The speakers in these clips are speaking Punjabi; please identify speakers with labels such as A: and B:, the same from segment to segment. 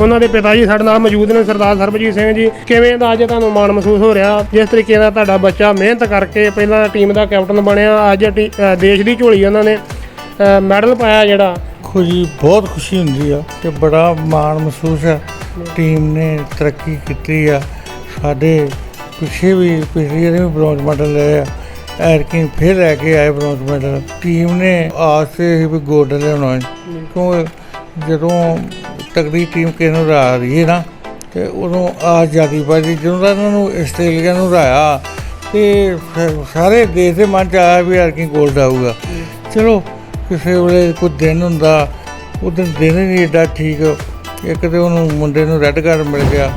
A: ਉਹਨਾਂ ਦੇ ਪਿਤਾ ਜੀ ਸਾਡੇ ਨਾਲ ਮੌਜੂਦ ਨੇ ਸਰਦਾਰ ਸਰਬਜੀਤ ਸਿੰਘ ਜੀ। ਕਿਵੇਂ ਦਾ ਅੱਜ ਤੁਹਾਨੂੰ ਮਾਣ ਮਹਿਸੂਸ ਹੋ ਰਿਹਾ? ਜਿਸ ਤਰੀਕੇ ਨਾਲ ਤੁਹਾਡਾ ਬੱਚਾ ਮਿਹਨਤ ਕਰਕੇ ਪਹਿਲਾਂ ਟੀਮ ਦਾ ਕੈਪਟਨ ਬਣਿਆ ਅੱਜ ਟੀ- ਅ, ਦੇਸ਼ ਦੀ ਝੋਲੀ ਉਹਨਾਂ ਨੇ ਅ, ਮੈਡਲ ਪਾਇਆ ਜਿਹੜਾ।
B: ਖੁਸ਼ੀ ਬਹੁਤ ਖੁਸ਼ੀ ਹੁੰਦੀ ਆ ਤੇ ਬੜਾ ਮਾਣ ਮਹਿਸੂਸ ਆ। ਟੀਮ ਨੇ ਤਰੱਕੀ ਕੀਤੀ ਆ। ਸਾਡੇ ਪਿੱਛੇ ਵੀ ਪਿਛਲੀ ਵਾਰੀ ਵੀ ਬ੍ਰੌਂਜ਼ ਮੈਡਲ ਲਏ ਆ। ਐਰਕਿਨ ਫਿਰ ਲੈ ਕੇ ਆਏ ਬ੍ਰੌਂਜ਼ ਮੈਡਲ ਟੀਮ ਨੇ ਆਸ ਤੇ ਸੀ ਵੀ ਗੋਲਡ ਲਿਆਉਣਾ ਹੈ। ਕਿਉਂ ਜਦੋਂ ਤਕੜੀ ਟੀਮ ਕਿਸੇ ਨੂੰ ਰਾ ਰਹੀ ਹੈ ਨਾ, ਤੇ ਉਦੋਂ ਆਸ ਜਿਆਦੀ ਵੱਧਦੀ ਜਦੋਂ ਦਾ ਇਹਨਾਂ ਨੂੰ ਆਸਟ੍ਰੇਲੀਆ ਨੂੰ ਰਾਇਆ ਤੇ ਸਾਰੇ ਦੇਸ਼ ਦੇ ਮਨ ਚ ਆਇਆ ਵੀ ਯਾਰ ਐਰਕਿਨ ਗੋਲਡ ਆਊਗਾ। ਚਲੋ, ਕਿਸੇ ਵੇਲੇ ਕੋਈ ਦਿਨ ਹੁੰਦਾ, ਉਹ ਦਿਨ ਦਿਨ ਨਹੀਂ ਏਡਾ ਠੀਕ, ਇੱਕ ਤੇ ਉਹਨੂੰ ਮੁੰਡੇ ਨੂੰ ਰੈੱਡ ਕਾਰਡ ਮਿਲ ਗਿਆ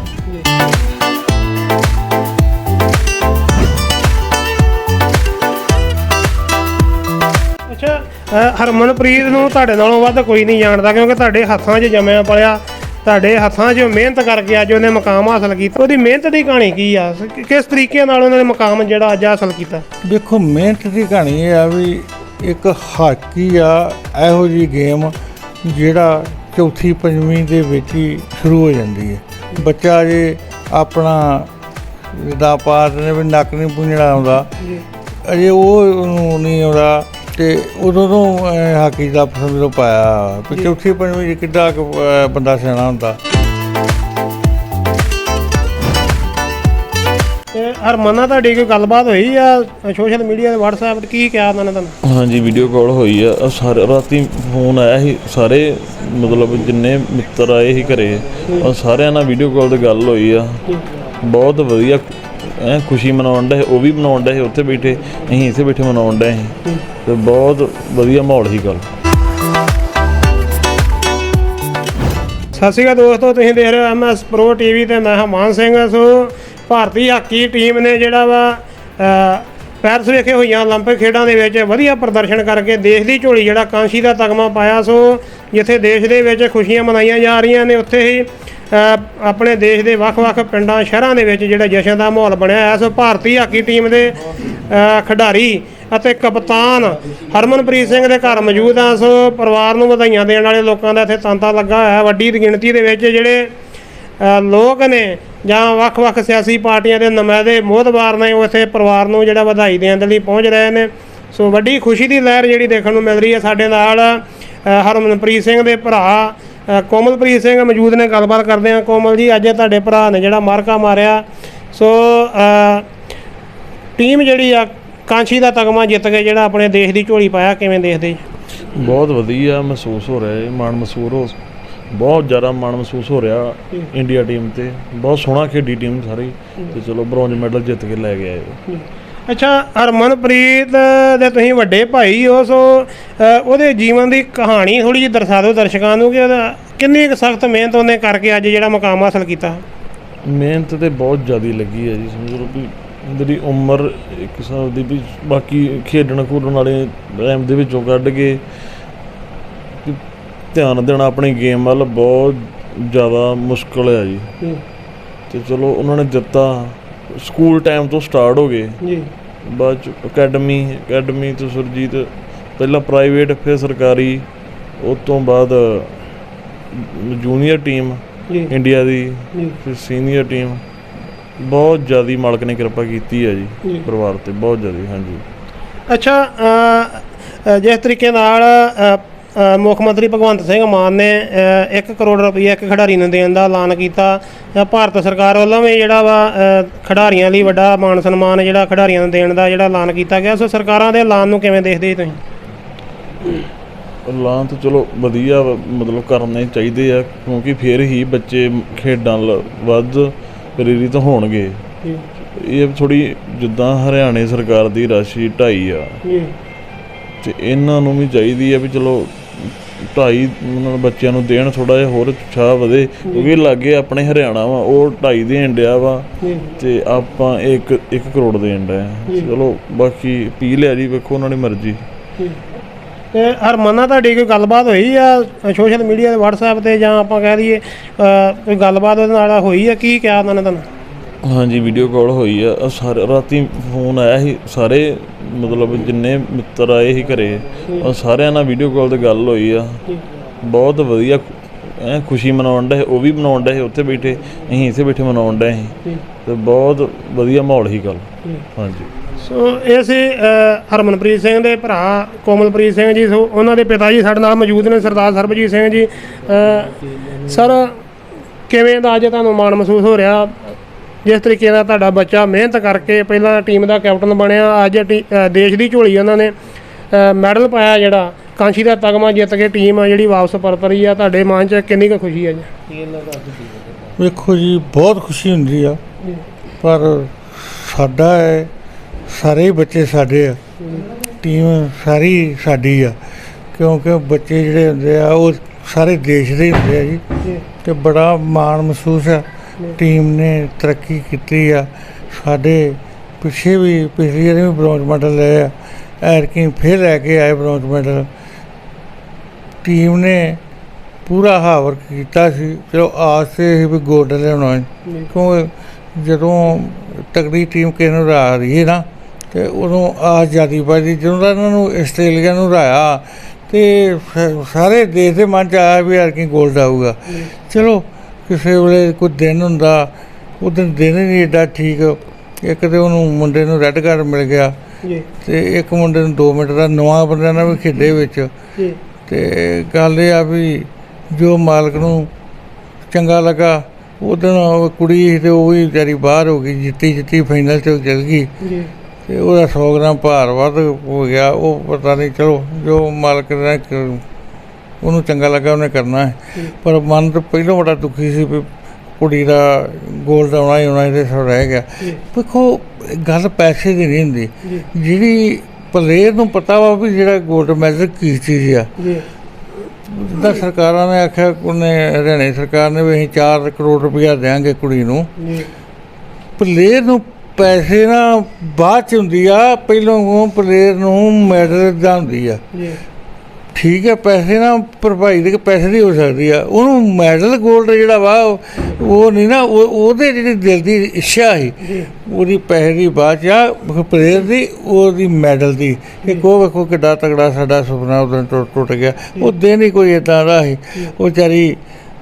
A: ਹਰਮਨਪ੍ਰੀਤ ਨੂੰ ਤੁਹਾਡੇ ਨਾਲੋਂ ਵੱਧ ਕੋਈ ਨਹੀਂ ਜਾਣਦਾ ਕਿਉਂਕਿ ਤੁਹਾਡੇ ਹੱਥਾਂ 'ਚ ਜੰਮਿਆ ਪਲਿਆ। ਤੁਹਾਡੇ ਹੱਥਾਂ 'ਚ ਮਿਹਨਤ ਕਰਕੇ ਅੱਜ ਉਹਨੇ ਮਕਾਮ ਹਾਸਲ ਕੀਤਾ। ਉਹਦੀ ਮਿਹਨਤ ਦੀ ਕਹਾਣੀ ਕੀ ਆ? ਕਿਸ ਤਰੀਕੇ ਨਾਲ ਉਹਨੇ ਮਕਾਮ ਜਿਹੜਾ ਅੱਜ ਹਾਸਲ ਕੀਤਾ?
B: ਦੇਖੋ ਮਿਹਨਤ ਦੀ ਕਹਾਣੀ ਇਹ ਆ ਵੀ ਇੱਕ ਹਾਕੀ ਆ ਇਹੋ ਜੀ ਗੇਮ ਜਿਹੜਾ ਚੌਥੀ ਪੰਜਵੀਂ ਦੇ ਵਿੱਚ ਹੀ ਸ਼ੁਰੂ ਹੋ ਜਾਂਦੀ ਹੈ। ਬੱਚਾ ਜੇ ਆਪਣਾ ਜਿੱਦਾਂ ਪਾਸ ਨੇ ਵੀ ਨੱਕ ਨਹੀਂ ਪੁੰਝਣਾ ਆਉਂਦਾ ਅਜੇ ਉਹ ਉਹਨੂੰ ਨਹੀਂ ਆਉਂਦਾ। ਤੇ ਉਦੋਂ ਤੋਂ ਹਾਕੀ ਦਾ ਸਮਝੋ ਪਾਇਆ ਵੀ ਚੌਥੀ ਪੰਜਵੀਂ 'ਚ ਕਿੱਡਾ ਕੁ, ਅਹ, ਬੰਦਾ ਸਿਆਣਾ ਹੁੰਦਾ।
A: ਤੇ ਹਰਮਨ ਨਾਲ ਤੁਹਾਡੀ ਕੋਈ ਗੱਲਬਾਤ ਹੋਈ ਆ ਸੋਸ਼ਲ ਮੀਡੀਆ ਤੇ WhatsApp ਤੇ ਕੀ ਕਿਹਾ ਉਹਨਾਂ ਨੇ ਤੁਹਾਨੂੰ?
C: ਹਾਂਜੀ ਵੀਡੀਓ ਕਾਲ ਹੋਈ ਆ। ਆਹ ਸਾਰੇ ਰਾਤੀ ਫੋਨ ਆਇਆ ਸੀ ਸਾਰੇ ਮਤਲਬ ਜਿੰਨੇ ਮਿੱਤਰ ਆਏ ਸੀ ਘਰੇ ਉਹ ਸਾਰਿਆਂ ਨਾਲ ਵੀਡੀਓ ਕਾਲ ਤੇ ਗੱਲ ਹੋਈ ਆ। ਬਹੁਤ ਵਧੀਆ ਐ ਖੁਸ਼ੀ ਮਨਾਉਣ ਦਾ ਉਹ ਵੀ ਮਨਾਉਣ ਦਾ ਉੱਥੇ ਬੈਠੇ ਅਸੀਂ ਇੱਥੇ ਬੈਠੇ ਮਨਾਉਣ ਦਾ ਸੀ ਤੇ ਬਹੁਤ ਵਧੀਆ ਮਾਹੌਲ ਸੀ ਗੱਲ
A: ਸਤਿ ਸ਼੍ਰੀ ਅਕਾਲ ਦੋਸਤੋ ਤੁਸੀਂ ਦੇਖ ਰਹੇ ਹੋ ਐਮਐਸ ਪ੍ਰੋ ਟੀਵੀ ਤੇ ਮੈਂ ਹਾਂ ਮਾਨ ਸਿੰਘ ਸੋ ਭਾਰਤੀ ਹਾਕੀ ਟੀਮ ਨੇ ਜਿਹੜਾ ਵਾ ਅ, ਪੈਰਿਸ ਵਿਖੇ ਹੋਈਆਂ 올림픽 ਖੇਡਾਂ ਦੇ ਵਿੱਚ ਵਧੀਆ ਪ੍ਰਦਰਸ਼ਨ ਕਰਕੇ ਦੇਸ਼ ਦੀ ਝੋਲੀ ਜਿਹੜਾ ਕਾਂਸ਼ੀ ਦਾ ਤਗਮਾ ਪਾਇਆ ਸੋ ਜਿੱਥੇ ਦੇਸ਼ ਦੇ ਵਿੱਚ ਖੁਸ਼ੀਆਂ ਮਨਾਈਆਂ ਜਾ ਰਹੀਆਂ ਨੇ ਉੱਥੇ ਹੀ ਅ, ਆਪਣੇ ਦੇਸ਼ ਦੇ ਵੱਖ-ਵੱਖ ਪਿੰਡਾਂ, ਸ਼ਹਿਰਾਂ ਦੇ ਵਿੱਚ ਜਿਹੜਾ ਜਸ਼ਨ ਦਾ ਮਾਹੌਲ ਬਣਿਆ ਹੈ ਸੋ ਭਾਰਤੀ ਹਾਕੀ ਟੀਮ ਦੇ ਖਿਡਾਰੀ ਅਤੇ ਕਪਤਾਨ ਹਰਮਨਪ੍ਰੀਤ ਸਿੰਘ ਦੇ ਘਰ ਮੌਜੂਦ ਆ। ਸੋ ਪਰਿਵਾਰ ਨੂੰ ਵਧਾਈਆਂ ਦੇਣ ਵਾਲੇ ਲੋਕਾਂ ਦਾ ਇੱਥੇ ਤਾਂਤਾ ਲੱਗਾ ਹੋਇਆ ਵੱਡੀ ਗਿਣਤੀ ਦੇ ਵਿੱਚ ਜਿਹੜੇ ਲੋਕ ਨੇ ਜਾਂ ਵੱਖ-ਵੱਖ ਸਿਆਸੀ ਪਾਰਟੀਆਂ ਦੇ ਨੁਮਾਇੰਦੇ ਮੋਹਤਬਾਰ ਨੇ, ਉਹ ਇੱਥੇ ਪਰਿਵਾਰ ਨੂੰ ਜਿਹੜਾ ਵਧਾਈ ਦੇਣ ਦੇ ਲਈ ਪਹੁੰਚ ਰਹੇ ਨੇ। ਸੋ ਵੱਡੀ ਖੁਸ਼ੀ ਦੀ ਲਹਿਰ ਜਿਹੜੀ ਦੇਖਣ ਨੂੰ ਮਿਲ ਰਹੀ ਹੈ ਸਾਡੇ ਨਾਲ ਹਰਮਨਪ੍ਰੀਤ ਸਿੰਘ ਦੇ ਭਰਾ ਕੋਮਲਪ੍ਰੀਤ ਸਿੰਘ ਮੌਜੂਦ ਨੇ ਗੱਲਬਾਤ ਕਰਦੇ ਆ ਕੋਮਲ ਜੀ ਅੱਜ ਤੁਹਾਡੇ ਭਰਾ ਨੇ ਜਿਹੜਾ ਮਾਰਕਾ ਮਾਰਿਆ। ਸੋ ਟੀਮ ਜਿਹੜੀ ਆ ਕਾਂਸ਼ੀ ਦਾ ਤਗਮਾ ਜਿੱਤ ਕੇ ਜਿਹੜਾ ਆਪਣੇ ਦੇਸ਼ ਦੀ ਝੋਲੀ ਪਾਇਆ। ਕਿਵੇਂ ਦੇਖਦੇ
C: ਬਹੁਤ ਵਧੀਆ ਮਹਿਸੂਸ ਹੋ ਰਿਹਾ ਹੈ ਮਾਣ ਮਹਿਸੂਸ ਹੋ ਬਹੁਤ ਜ਼ਿਆਦਾ ਮਾਣ ਮਹਿਸੂਸ ਹੋ ਰਿਹਾ ਇੰਡੀਆ ਟੀਮ ਤੇ। ਬਹੁਤ ਸੋਹਣਾ ਖੇਡੀ ਟੀਮ ਸਾਰੀ। ਤੇ ਚਲੋ ਬ੍ਰੌਂਜ ਮੈਡਲ ਜਿੱਤ ਕੇ ਲੈ ਕੇ ਆਏ।
A: ਅੱਛਾ ਹਰਮਨਪ੍ਰੀਤ ਦੇ ਤੁਸੀਂ ਵੱਡੇ ਭਾਈ ਹੋ ਸੋ ਉਹਦੇ ਜੀਵਨ ਦੀ ਕਹਾਣੀ ਥੋੜੀ ਜਿਹੀ ਦਰਸਾ ਦਿਓ ਦਰਸ਼ਕਾਂ ਨੂੰ ਕਿ ਉਹਦਾ ਕਿੰਨੀ ਕੁ ਸਖਤ ਮਿਹਨਤ ਉਹਨੇ ਕਰਕੇ ਅੱਜ ਜਿਹੜਾ ਮੁਕਾਮ ਹਾਸਲ ਕੀਤਾ?
C: ਮਿਹਨਤ ਤੇ ਬਹੁਤ ਜ਼ਿਆਦਾ ਲੱਗੀ ਹੈ ਜੀ ਸਮਝ ਲਓ ਵੀ ਜਿਹੜੀ ਉਮਰ ਇੱਕ ਹਿਸਾਬ ਦੀ ਵੀ ਬਾਕੀ ਖੇਡਣ ਖੂਡਣ ਵਾਲੇ ਟਾਈਮ ਦੇ ਵਿੱਚੋਂ ਕੱਢ ਕੇ ਧਿਆਨ ਦੇਣਾ ਆਪਣੀ ਗੇਮ ਵੱਲ ਬਹੁਤ ਜ਼ਿਆਦਾ ਮੁਸ਼ਕਲ ਹੈ ਜੀ। ਤੇ ਚਲੋ ਉਹਨਾਂ ਨੇ ਦਿੱਤਾ। ਸਕੂਲ ਟਾਈਮ ਤੋਂ ਸਟਾਰਟ ਹੋ ਗਏ।
A: ਜੀ।
C: ਬਾਅਦ ਚ ਅਕੈਡਮੀ ਅਕੈਡਮੀ ਤੋਂ ਸੁਰਜੀਤ ਪਹਿਲਾਂ ਪ੍ਰਾਈਵੇਟ ਫਿਰ ਸਰਕਾਰੀ ਉਸ ਤੋਂ ਬਾਅਦ ਜੂਨੀਅਰ ਟੀਮ
A: ਜੀ।
C: ਇੰਡੀਆ ਦੀ ਫਿਰ ਸੀਨੀਅਰ ਟੀਮ ਬਹੁਤ ਜ਼ਿਆਦੀ ਮਾਲਕ ਨੇ ਕਿਰਪਾ ਕੀਤੀ ਹੈ
A: ਜੀ।
C: ਪਰਿਵਾਰ ਤੇ ਬਹੁਤ ਜ਼ਿਆਦੀ ਹਾਂਜੀ।
A: ਅੱਛਾ ਜਿਸ ਤਰੀਕੇ ਨਾਲ ਮੁੱਖ ਮੰਤਰੀ ਭਗਵੰਤ ਸਿੰਘ ਮਾਨ ਨੇ 1 ਕਰੋੜ ਰੁਪਏ ਇੱਕ ਖਿਡਾਰੀ ਨੂੰ ਦੇਣ ਦਾ ਐਲਾਨ ਕੀਤਾ। ਭਾਰਤ ਸਰਕਾਰ ਵੱਲੋਂ ਵੀ ਜਿਹੜਾ ਵਾ ਖਿਡਾਰੀਆਂ ਲਈ ਵੱਡਾ ਮਾਣ ਸਨਮਾਨ ਜਿਹੜਾ ਖਿਡਾਰੀਆਂ ਨੂੰ ਦੇਣ ਦਾ ਜਿਹੜਾ ਐਲਾਨ ਕੀਤਾ ਗਿਆ। ਸੋ ਸਰਕਾਰਾਂ ਦੇ ਐਲਾਨ ਨੂੰ ਕਿਵੇਂ ਦੇਖਦੇ ਤੁਸੀਂ?
C: ਐਲਾਨ ਤਾਂ ਚਲੋ ਵਧੀਆ ਮਤਲਬ ਕਰਨੇ ਚਾਹੀਦੇ ਆ ਕਿਉਂਕਿ ਫਿਰ ਹੀ ਬੱਚੇ ਖੇਡਾਂ ਵੱਧ ਪ੍ਰੇਰਿਤ ਹੋਣਗੇ। ਇਹ ਥੋੜੀ ਜਿੱਦਾਂ ਹਰਿਆਣੇ ਸਰਕਾਰ ਦੀ ਰਾਸ਼ੀ 2.5 ਆ।
A: ਜੀ।
C: ਤੇ ਇਹਨਾਂ ਨੂੰ ਵੀ ਚਾਹੀਦੀ ਆ ਵੀ ਚਲੋ ਢਾਈ ਉਹਨਾਂ ਨੂੰ ਬੱਚਿਆਂ ਨੂੰ ਦੇਣ ਥੋੜਾ ਜਿਹਾ ਹੋਰ ਉਤਸ਼ਾਹ ਵਧੇ ਕਿਉਂਕਿ ਲਾਗੇ ਆਪਣੇ ਹਰਿਆਣਾ ਵਾ ਉਹ ਢਾਈ ਦੇਣ ਡਿਆ ਵਾ ਤੇ ਆਪਾਂ 1 1 ਕਰੋੜ ਦੇਣ ਡਿਆ ਚਲੋ ਬਾਕੀ ਪੀ ਲਿਆ ਜੀ ਵੇਖੋ ਉਹਨਾਂ ਦੀ ਮਰਜ਼ੀ।
A: ਤੇ ਹਰਮਨ ਨਾਲ ਤੁਹਾਡੀ ਕੋਈ ਗੱਲਬਾਤ ਹੋਈ ਆ ਸੋਸ਼ਲ ਮੀਡੀਆ ਤੇ WhatsApp ਤੇ ਜਾਂ ਆਪਾਂ ਕਹਿ ਦਈਏ ਕੋਈ ਗੱਲਬਾਤ ਉਹਦੇ ਨਾਲ ਹੋਈ ਆ? ਕੀ ਕਿਹਾ ਉਹਨਾਂ ਨੇ ਤੁਹਾਨੂੰ?
C: ਹਾਂਜੀ ਵੀਡੀਓ ਕਾਲ ਹੋਈ ਆ। ਸਾਰੇ ਰਾਤੀ ਫੋਨ ਆਇਆ ਸੀ ਸਾਰੇ ਮਤਲਬ ਜਿੰਨੇ ਮਿੱਤਰ ਆਏ ਸੀ ਘਰੇ ਉਹ ਸਾਰਿਆਂ ਨਾਲ ਵੀਡੀਓ ਕਾਲ ਤੇ ਗੱਲ ਹੋਈ ਆ। ਬਹੁਤ ਵਧੀਆ ਐਂ ਖੁਸ਼ੀ ਮਨਾਉਣ ਦੇ ਉਹ ਵੀ ਮਨਾਉਣ ਦੇ ਉੱਥੇ ਬੈਠੇ ਅਸੀਂ ਇੱਥੇ ਬੈਠੇ ਮਨਾਉਣ ਦੇ ਸੀ। ਤੇ ਬਹੁਤ ਵਧੀਆ ਮਾਹੌਲ ਸੀ ਗੱਲ ਹਾਂਜੀ।
A: ਸੋ ਇਹ ਸੀ ਹਰਮਨਪ੍ਰੀਤ ਸਿੰਘ ਦੇ ਭਰਾ ਕੋਮਲਪ੍ਰੀਤ ਸਿੰਘ ਜੀ ਸੋ ਉਹਨਾਂ ਦੇ ਪਿਤਾ ਜੀ ਸਾਡੇ ਨਾਲ ਮੌਜੂਦ ਨੇ ਸਰਦਾਰ ਸਰਬਜੀਤ ਸਿੰਘ ਜੀ। ਸਰ ਕਿਵੇਂ ਦਾ ਅੱਜ ਤੁਹਾਨੂੰ ਮਾਣ ਮਹਿਸੂਸ ਹੋ ਰਿਹਾ? ਜਿਸ ਤਰੀਕੇ ਨਾਲ ਤੁਹਾਡਾ ਬੱਚਾ ਮਿਹਨਤ ਕਰਕੇ ਪਹਿਲਾਂ ਟੀਮ ਦਾ ਕੈਪਟਨ ਬਣਿਆ ਅੱਜ ਦੇਸ਼ ਦੀ ਝੋਲੀ ਉਹਨਾਂ ਨੇ ਮੈਡਲ ਪਾਇਆ ਜਿਹੜਾ ਕਾਂਸ਼ੀ ਦਾ ਤਗਮਾ ਜਿੱਤ ਕੇ ਟੀਮ ਆ ਜਿਹੜੀ ਵਾਪਸ ਪਰਤ ਰਹੀ ਆ ਤੁਹਾਡੇ ਮਨ 'ਚ ਕਿੰਨੀ ਕੁ ਖੁਸ਼ੀ ਹੈ ਜੀ?
B: ਵੇਖੋ ਜੀ ਬਹੁਤ ਖੁਸ਼ੀ ਹੁੰਦੀ ਆ ਪਰ ਸਾਡਾ ਹੈ ਸਾਰੇ ਬੱਚੇ ਸਾਡੇ ਆ ਟੀਮ ਸਾਰੀ ਸਾਡੀ ਆ ਕਿਉਂਕਿ ਬੱਚੇ ਜਿਹੜੇ ਹੁੰਦੇ ਆ ਉਹ ਸਾਰੇ ਦੇਸ਼ ਦੇ ਹੁੰਦੇ ਆ ਜੀ। ਤੇ ਬੜਾ ਮਾਣ ਮਹਿਸੂਸ ਆ। ਟੀਮ ਨੇ ਤਰੱਕੀ ਕੀਤੀ ਆ। ਸਾਡੇ ਪਿੱਛੇ ਵੀ ਪਿਛਲੀ ਵਾਰੀ ਵੀ ਬ੍ਰੌਂਜ਼ ਮੈਡਲ ਲਏ ਆ। ਐਰਕੀ ਫਿਰ ਲੈ ਕੇ ਆਏ ਬ੍ਰੌਂਜ਼ ਮੈਡਲ। ਟੀਮ ਨੇ ਪੂਰਾ ਹਾਵਰ ਕੀਤਾ ਸੀ। ਚਲੋ ਆਸ ਤੇ ਸੀ ਵੀ ਗੋਲਡ ਹੈ। ਕਿਉਂਕਿ ਜਦੋਂ ਤਕੜੀ ਟੀਮ ਕਿਸੇ ਨੂੰ ਰਾ ਰਹੀ ਹੈ ਨਾ ਤੇ ਉਦੋਂ ਆਸ ਜਿਆਦੀ ਵੱਧਦੀ। ਜਦੋਂ ਦਾ ਇਹਨਾਂ ਨੂੰ ਆਸਟ੍ਰੇਲੀਆ ਨੂੰ ਰਾਇਆ ਤੇ ਸਾਰੇ ਦੇਸ਼ ਦੇ ਮਨ ਚ ਆਇਆ ਵੀ ਯਾਰ ਕੀ ਗੋਲਡ ਆਊਗਾ ਚਲੋ ਕਿਸੇ ਵੇਲੇ ਕੋਈ ਦਿਨ ਹੁੰਦਾ ਉਹ ਦਿਨ ਦਿਨ ਹੀ ਨਹੀਂ ਏਡਾ ਠੀਕ। ਇੱਕ ਤੇ ਉਹਨੂੰ ਮੁੰਡੇ ਨੂੰ ਰੈੱਡ ਕਾਰਡ ਮਿਲ ਗਿਆ
A: ਜੀ।
B: ਤੇ ਇੱਕ ਮੁੰਡੇ ਨੂੰ 2 ਮਿੰਟ ਦਾ ਨਵਾਂ ਬੰਦਾ ਨਾਲ ਵੀ ਖੇਡੇ ਵਿੱਚ।
A: ਜੀ।
B: ਤੇ ਗੱਲ ਇਹ ਆ ਵੀ ਜੋ ਮਾਲਕ ਨੂੰ ਚੰਗਾ ਲੱਗਾ ਉਹਦੋਂ ਕੁੜੀ ਤੇ ਉਹ ਵੀ ਵਿਚਾਰੀ ਬਾਹਰ ਹੋ ਗਈ ਜਿੱਤੀ ਜਿੱਤੀ ਫਾਈਨਲ ਚ ਚਲ ਗਈ।
A: ਜੀ।
B: ਤੇ ਉਹਦਾ 100 ਗ੍ਰਾਮ ਭਾਰ ਵੱਧ ਹੋ ਗਿਆ ਉਹ ਪਤਾ ਨਹੀਂ ਚਲੋ ਜੋ ਮਾਲਕ ਨੇ ਉਹਨੂੰ ਚੰਗਾ ਲੱਗਾ ਉਹਨੇ ਕਰਨਾ ਹੈ। ਪਰ ਮਨ ਤਾਂ ਪਹਿਲਾਂ ਬੜਾ ਦੁਖੀ ਸੀ ਵੀ ਕੁੜੀ ਦਾ ਗੋਲਡ ਆਉਣਾ ਹੀ ਆਉਣਾ ਇਹਦੇ ਸਭ ਰਹਿ ਗਿਆ। ਵੇਖੋ ਗੱਲ ਪੈਸੇ ਦੀ ਨਹੀਂ ਹੁੰਦੀ। ਜਿਹੜੀ ਪਲੇਅਰ ਨੂੰ ਪਤਾ ਵਾ ਵੀ ਜਿਹੜਾ ਗੋਲਡ ਮੈਡਲ ਕੀ ਚੀਜ਼ ਆ।
A: ਜੀ।
B: ਜਿੱਦਾਂ ਸਰਕਾਰਾਂ ਨੇ ਆਖਿਆ ਉਹਨੇ ਹਰਿਆਣੇ ਸਰਕਾਰ ਨੇ ਵੀ ਅਸੀਂ 4 ਕਰੋੜ ਰੁਪਇਆ ਦੇਾਂਗੇ ਕੁੜੀ ਨੂੰ।
A: ਜੀ।
B: ਪਲੇਅਰ ਨੂੰ ਪੈਸੇ ਨਾ ਬਾਅਦ ਚ ਹੁੰਦੀ ਆ ਪਹਿਲਾਂ ਉਹ ਪਲੇਅਰ ਨੂੰ ਮੈਡਲ ਦਾ ਹੁੰਦੀ ਆ ਠੀਕ ਹੈ ਪੈਸੇ ਨਾ ਭਰਪਾਈ ਦੇ ਪੈਸੇ ਦੀ ਹੋ ਸਕਦੀ ਆ। ਉਹਨੂੰ ਮੈਡਲ 골ਡ ਜਿਹੜਾ ਵਾ ਉਹ- ਨਹੀਂ ਨਾ ਉਹ ਉਹਦੇ ਜਿਹੜੀ ਦਿਲ ਦੀ ਇੱਛਾ ਸੀ ਉਹਦੀ ਪੈਸੇ ਦੀ ਚ ਆ ਪਲੇਅਰ ਦੀ ਉਹਦੀ ਮੈਡਲ ਦੀ। ਇਹ ਕੋ ਵੇਖੋ ਕਿੱਡਾ ਤਗੜਾ ਸਾਡਾ ਸੁਪਨਾ ਉਦੋਂ ਟੁੱਟ ਟੁੱਟ ਗਿਆ। ਉਹ ਦਿਨ ਹੀ ਕੋਈ ਇਦਾਂ ਦਾ ਸੀ। ਉਹ ਵਿਚਾਰੀ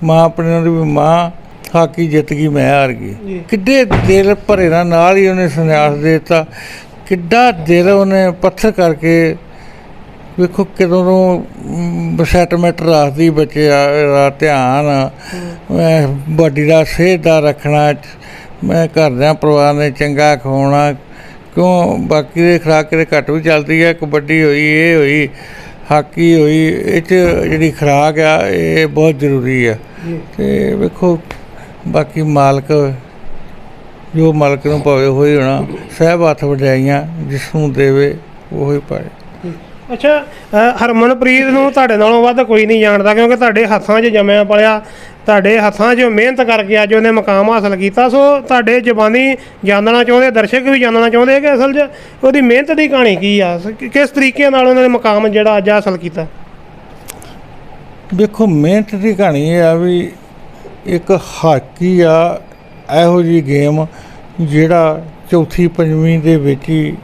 B: ਮਾਂ ਆਪਣੇ ਨਾਲ ਵੀ ਮਾਂ ਹਾਕੀ ਜਿੱਤ ਗਈ ਮੈਂ ਹਾਰ। ਗਈ। ਕਿੱਡੇ ਦਿਲ ਭਰੇ ਨਾਲ ਨਾਲ ਹੀ ਉਹਨੇ ਸੰਨਿਆਸ ਦੇ ਦਿੱਤਾ। ਕਿੱਡਾ ਦਿਲ ਉਹਨੇ ਪੱਥਰ ਕਰਕੇ ਵੇਖੋ ਕਦੋਂ ਨੂੰ ਸੈਟਲਮੈਂਟ ਰੱਖਦੀ ਬੱਚੇ ਦਾ ਧਿਆਨ ਮੈਂ ਬਾਡੀ ਦਾ ਸਿਹਤ ਦਾ ਰੱਖਣਾ ਮੈਂ ਘਰਦਿਆਂ ਪਰਿਵਾਰ ਨੇ ਚੰਗਾ ਖਵਾਉਣਾ। ਕਿਉਂ? ਬਾਕੀ ਦੇ ਖੁਰਾਕ ਕਿਤੇ ਘੱਟ ਵੀ ਚੱਲਦੀ ਹੈ ਕਬੱਡੀ ਹੋਈ ਇਹ ਹੋਈ ਹਾਕੀ ਹੋਈ ਇਹ 'ਚ ਜਿਹੜੀ ਖੁਰਾਕ ਆ ਇਹ ਬਹੁਤ ਜ਼ਰੂਰੀ ਆ। ਤੇ ਵੇਖੋ ਬਾਕੀ ਮਾਲਕ ਜੋ ਮਾਲਕ ਨੂੰ ਭਾਵੇ ਹੋਈ ਹੋਣਾ ਸਹਿਬ ਹੱਥ ਵਡਿਆਈਆਂ ਜਿਸ ਨੂੰ ਦੇਵੇ ਉਹੀ ਪਾਏ।
A: ਅੱਛਾ ਅ, ਹਰਮਨਪ੍ਰੀਤ ਨੂੰ ਤੁਹਾਡੇ ਨਾਲੋਂ ਵੱਧ ਕੋਈ ਨਹੀਂ ਜਾਣਦਾ ਕਿਉਂਕਿ ਤੁਹਾਡੇ ਹੱਥਾਂ 'ਚ ਜੰਮਿਆ ਪਲਿਆ ਤੁਹਾਡੇ ਹੱਥਾਂ 'ਚ ਮਿਹਨਤ ਕਰਕੇ ਅੱਜ ਉਹਨੇ ਮਕਾਮ ਹਾਸਲ ਕੀਤਾ। ਸੋ ਤੁਹਾਡੇ ਜ਼ਬਾਨੀ ਜਾਣਨਾ ਚਾਹੁੰਦੇ ਦਰਸ਼ਕ ਵੀ ਜਾਣਨਾ ਚਾਹੁੰਦੇ ਕਿ ਅਸਲ 'ਚ ਉਹਦੀ ਮਿਹਨਤ ਦੀ ਕਹਾਣੀ ਕੀ ਆ? ਸ- ਕਿ- ਕਿਸ ਤਰੀਕੇ ਨਾਲ ਉਹਨਾਂ ਨੇ ਮਕਾਮ ਜਿਹੜਾ ਅੱਜ ਹਾਸਲ ਕੀਤਾ?
B: ਦੇਖੋ ਮਿਹਨਤ ਦੀ ਕਹਾਣੀ ਇਹ ਆ ਵੀ ਇੱਕ ਹਾਕੀ ਆ ਇਹੋ ਜੀ ਗੇਮ ਜਿਹੜਾ ਚੌਥੀ ਪੰਜਵੀਂ ਦੇ ਵਿੱਚ ਹੀ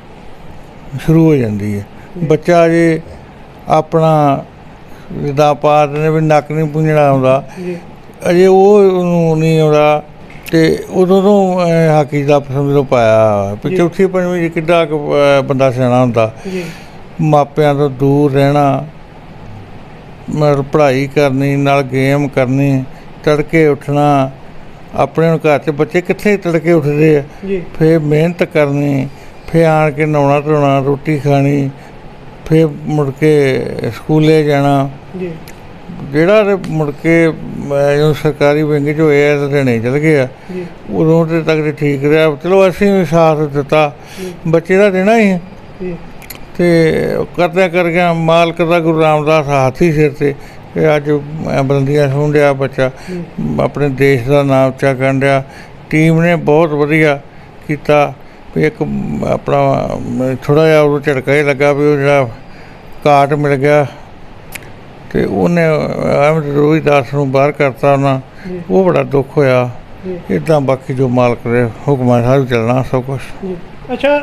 B: ਸ਼ੁਰੂ ਹੋ ਜਾਂਦੀ ਹੈ। ਬੱਚਾ ਜੇ ਆਪਣਾ ਜਿੱਦਾਂ ਪਾ ਦਿੰਦੇ ਵੀ ਨੱਕ ਨਹੀਂ ਪੁੰਝਣਾ ਆਉਂਦਾ
A: ਜੀ।
B: ਅਜੇ ਉਹ ਉਹਨੂੰ ਨਹੀਂ ਆਉਂਦਾ ਤੇ ਉਦੋਂ ਤੋਂ ਹਾਕੀ ਦਾ ਸਮਝ ਪਾਇਆ ਵੀ
A: ਜੀ।
B: ਚੌਥੀ ਪੰਜਵੀਂ 'ਚ ਕਿੱਡਾ ਬੰਦਾ ਸਿਆਣਾ ਹੁੰਦਾ।
A: ਜੀ।
B: ਮਾਪਿਆਂ ਤੋਂ ਦੂਰ ਰਹਿਣਾ ਮਤਲਬ ਪੜ੍ਹਾਈ ਕਰਨੀ ਨਾਲ ਗੇਮ ਕਰਨੀ ਤੜਕੇ ਉੱਠਣਾ ਆਪਣੇ ਹੁਣ ਘਰ 'ਚ ਬੱਚੇ ਕਿੱਥੇ ਤੜਕੇ ਉੱਠਦੇ ਆ?
A: ਜੀ।
B: ਫਿਰ ਮਿਹਨਤ ਕਰਨੀ ਫਿਰ ਆਣ ਕੇ ਨਹਾਉਣਾ ਧੋਣਾ ਰੋਟੀ ਖਾਣੀ ਫਿਰ ਮੁੜ ਕੇ ਸਕੂਲੇ ਜਾਣਾ।
A: ਜੀ।
B: ਜਿਹੜਾ ਤੇ ਮੁੜ ਕੇ ਜਦੋਂ ਸਰਕਾਰੀ ਵਿੰਗ 'ਚ ਹੋਇਆ ਲੁਧਿਆਣੇ ਚਲ ਗਿਆ।
A: ਜੀ।
B: ਉਦੋਂ ਤੇ ਤੱਕ ਤੇ ਠੀਕ ਰਿਹਾ। ਚਲੋ ਅਸੀਂ ਵੀ ਸਾਥ ਦਿੱਤਾ। ਬੱਚੇ ਦਾ ਦੇਣਾ ਹੀ ਤੇ ਕਰਦਿਆਂ ਕਰ ਗਿਆ ਮਾਲਕ ਦਾ ਗੁਰੂ ਰਾਮਦਾਸ ਹੱਥ ਹੀ ਸਿਰ ਤੇ ਕਿ ਅੱਜ ਬਲੰਦੀਆਂ ਸੁਣ ਰਿਹਾ ਬੱਚਾ। ਆਪਣੇ ਦੇਸ਼ ਦਾ ਨਾਮ ਉੱਚਾ ਕਰਨ ਰਿਹਾ। ਟੀਮ ਨੇ ਬਹੁਤ ਵਧੀਆ ਕੀਤਾ। ਵੀ ਇੱਕ ਆਪਣਾ ਥੋੜਾ ਜਿਹਾ ਉਹ ਝਟਕਾ ਹੀ ਲੱਗਾ ਵੀ ਉਹ ਜਿਹੜਾ ਕਾਟ ਮਿਲ ਗਿਆ ਤੇ ਉਹਨੇ ਅਹਿਮਦ ਰੋਹਿਦਾਸ ਨੂੰ ਬਾਹਰ ਕਰਤਾ ਉਹਨਾਂ
A: ਜੀ।
B: ਉਹ ਬੜਾ ਦੁੱਖ ਹੋਇਆ ਇਦਾਂ ਬਾਕੀ ਜੋ ਮਾਲਕ ਦੇ ਹੁਕਮਾਂ ਨਾਲ ਚੱਲਣਾ ਸਭ ਕੁਝ।
A: ਅੱਛਾ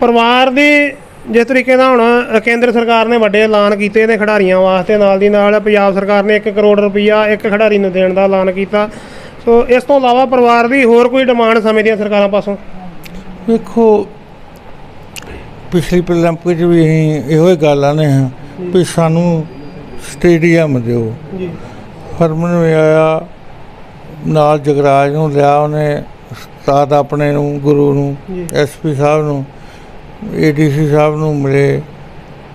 A: ਪਰਿਵਾਰ ਦੀ ਜਿਸ ਤਰੀਕੇ ਨਾਲ ਹੁਣ ਕੇਂਦਰ ਸਰਕਾਰ ਨੇ ਵੱਡੇ ਐਲਾਨ ਕੀਤੇ ਨੇ ਖਿਡਾਰੀਆਂ ਵਾਸਤੇ ਨਾਲ ਦੀ ਨਾਲ ਪੰਜਾਬ ਸਰਕਾਰ ਨੇ 1 ਕਰੋੜ ਰੁਪਈਆ ਇੱਕ ਖਿਡਾਰੀ ਨੂੰ ਦੇਣ ਦਾ ਐਲਾਨ ਕੀਤਾ ਸੋ ਇਸ ਤੋਂ ਇਲਾਵਾ ਪਰਿਵਾਰ ਦੀ ਹੋਰ ਕੋਈ ਡਿਮਾਂਡ ਸਮੇਂ ਦੀਆਂ ਸਰਕਾਰਾਂ ਪਾਸੋਂ?
B: ਵੇਖੋ ਪਿਛਲੀ ਪ੍ਰਲੰਪ ਵਿੱਚ ਵੀ ਅਸੀਂ ਇਹੋ ਹੀ ਗੱਲ ਆਨੇ ਹਾਂ ਵੀ ਸਾਨੂੰ ਸਟੇਡੀਅਮ ਦਿਓ।
A: ਜੀ।
B: ਹਰਮਨ ਆਇਆ ਨਾਲ ਜਗਰਾਜ ਨੂੰ ਲਿਆ ਉਹਨੇ ਉਸਤਾਦ ਆਪਣੇ ਨੂੰ ਗੁਰੂ ਨੂੰ ਐਸਪੀ ਸਾਹਿਬ ਨੂੰ ਏਡੀਸੀ ਸਾਹਿਬ ਨੂੰ ਮਿਲੇ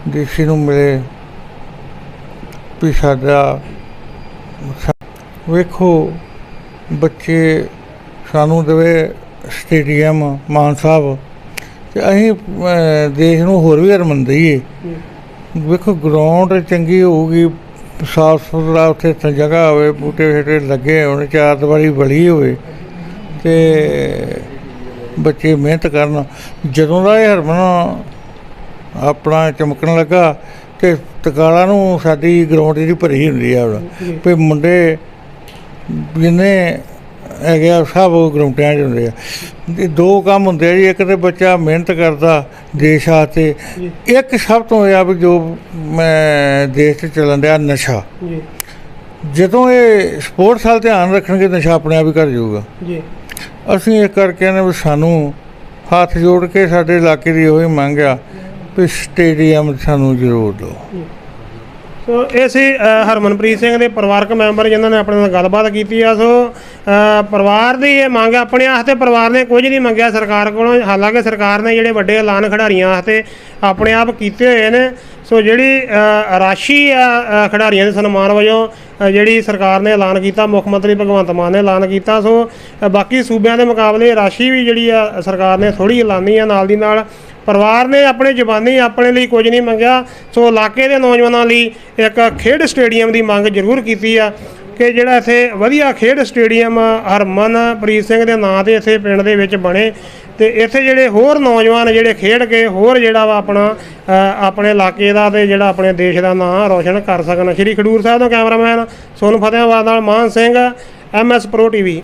B: ਡੀਸੀ ਨੂੰ ਮਿਲੇ ਵੀ ਸਾਡਾ ਵੇਖੋ ਬੱਚੇ ਸਾਨੂੰ ਦੇਵੇ ਸਟੇਡੀਅਮ ਮਾਨ ਸਾਹਿਬ। ਤੇ ਅਸੀਂ ਦੇਸ਼ ਨੂੰ ਹੋਰ ਵੀ ਹਰਮਨ ਦਈਏ। ਵੇਖੋ ਗਰਾਊਂਡ ਚੰਗੀ ਹੋਊਗੀ ਸਾਫ਼ ਸੁਥਰਾ ਉੱਥੇ ਤਾਂ ਜਗ੍ਹਾ ਹੋਵੇ ਬੂਟੇ ਛੇਟੇ ਲੱਗੇ ਹੋਣ ਚਾਰ ਦੀਵਾਰੀ ਬਲੀ ਹੋਵੇ। ਤੇ ਬੱਚੇ ਮਿਹਨਤ ਕਰਨ। ਜਦੋਂ ਦਾ ਇਹ ਹਰਮਨ ਆਪਣਾ ਚਮਕਣ ਲੱਗਾ ਤੇ ਤਕਾਲਾ ਨੂੰ ਸਾਡੀ ਗਰਾਊਂਡ ਜਿਹੜੀ ਭਰੀ ਹੁੰਦੀ ਆ ਵੀ ਮੁੰਡੇ ਜਿੰਨੇ ਹੈਗੇ ਆ ਸਭ ਉਹ ਗਰਾਊਂਡਾਂ 'ਚ ਹੁੰਦੇ ਆ। ਇਹ ਦੋ ਕੰਮ ਹੁੰਦੇ ਆ ਜੀ ਇੱਕ ਤੇ ਬੱਚਾ ਮਿਹਨਤ ਕਰਦਾ ਦੇਸ਼ ਵਾਸਤੇ। ਇੱਕ ਸਭ ਤੋਂ ਇਹ ਆ ਵੀ ਜੋ ਮੈਂ ਦੇਸ਼ 'ਚ ਚੱਲਣ ਡਿਆ ਨਸ਼ਾ।
A: ਜੀ।
B: ਜਦੋਂ ਇਹ ਸਪੋਰਟਸ ਵੱਲ ਧਿਆਨ ਰੱਖਣਗੇ ਨਸ਼ਾ ਆਪਣੇ ਆਪ ਹੀ ਘਟ ਜਾਊਗਾ।
A: ਜੀ।
B: ਅਸੀਂ ਇਹ ਕਰਕੇ ਨੇ ਵੀ ਸਾਨੂੰ ਹੱਥ ਜੋੜ ਕੇ ਸਾਡੇ ਇਲਾਕੇ ਦੀ ਉਹੀ ਮੰਗ ਆ ਵੀ ਸਟੇਡੀਅਮ ਸਾਨੂੰ ਜ਼ਰੂਰ ਦਿਓ।
A: ਸੋ ਇਹ ਸੀ ਹਰਮਨਪ੍ਰੀਤ ਸਿੰਘ ਦੇ ਪਰਿਵਾਰਕ ਮੈਂਬਰ ਜਿਨ੍ਹਾਂ ਨੇ ਆਪਣੇ ਨਾਲ ਗੱਲਬਾਤ ਕੀਤੀ ਆ। ਸੋ ਪਰਿਵਾਰ ਦੀ ਇਹ ਮੰਗ ਆਪਣੇ ਵਾਸਤੇ ਪਰਿਵਾਰ ਨੇ ਕੁਝ ਨਹੀਂ ਮੰਗਿਆ। ਸਰਕਾਰ ਕੋਲੋਂ, ਹਾਲਾਂਕਿ ਸਰਕਾਰ ਨੇ ਜਿਹੜੇ ਵੱਡੇ ਐਲਾਨ ਖਿਡਾਰੀਆਂ ਵਾਸਤੇ ਆਪਣੇ ਆਪ ਕੀਤੇ ਹੋਏ ਨੇ, ਸੋ ਜਿਹੜੀ ਰਾਸ਼ੀ ਆ ਖਿਡਾਰੀਆਂ ਦੇ ਸਨਮਾਨ ਵਜੋਂ ਜਿਹੜੀ ਸਰਕਾਰ ਨੇ ਐਲਾਨ ਕੀਤਾ, ਮੁੱਖ ਮੰਤਰੀ ਭਗਵੰਤ ਮਾਨ ਨੇ ਐਲਾਨ ਕੀਤਾ, ਸੋ ਬਾਕੀ ਸੂਬਿਆਂ ਦੇ ਮੁਕਾਬਲੇ ਰਾਸ਼ੀ ਵੀ ਜਿਹੜੀ ਆ, ਸਰਕਾਰ ਨੇ ਥੋੜੀ ਐਲਾਨੀ ਆ ਨਾਲ ਦੀ ਨਾਲ। ਪਰਿਵਾਰ ਨੇ ਆਪਣੇ ਜ਼ਬਾਨੀ ਆਪਣੇ ਲਈ ਕੁਝ ਨਹੀਂ ਮੰਗਿਆ। ਸੋ ਇਲਾਕੇ ਦੇ ਨੌਜਵਾਨਾਂ ਲਈ ਇੱਕ ਖੇਡ ਸਟੇਡੀਅਮ ਦੀ ਮੰਗ ਜ਼ਰੂਰ ਕੀਤੀ ਆ ਕਿ ਜਿਹੜਾ ਇੱਥੇ ਵਧੀਆ ਖੇਡ ਸਟੇਡੀਅਮ ਹਰਮਨਪ੍ਰੀਤ ਸਿੰਘ ਦੇ ਨਾਂ ਤੇ ਇੱਥੇ ਪਿੰਡ ਦੇ ਵਿੱਚ ਬਣੇ। ਤੇ ਇੱਥੇ ਜਿਹੜੇ ਹੋਰ ਨੌਜਵਾਨ ਜਿਹੜੇ ਖੇਡ ਕੇ ਹੋਰ ਜਿਹੜਾ ਵਾ ਆਪਣਾ ਆਪਣੇ ਇਲਾਕੇ ਦਾ ਤੇ ਜਿਹੜਾ ਆਪਣੇ ਦੇਸ਼ ਦਾ ਨਾਂ ਰੋਸ਼ਨ ਕਰ ਸਕਣ। ਸ਼੍ਰੀ ਖਡੂਰ ਸਾਹਿਬ ਤੋਂ ਕੈਮਰਾਮੈਨ ਸੋਨੂੰ ਫਤਿਆਬਾਦ ਨਾਲ Maan Singh MS pro TV.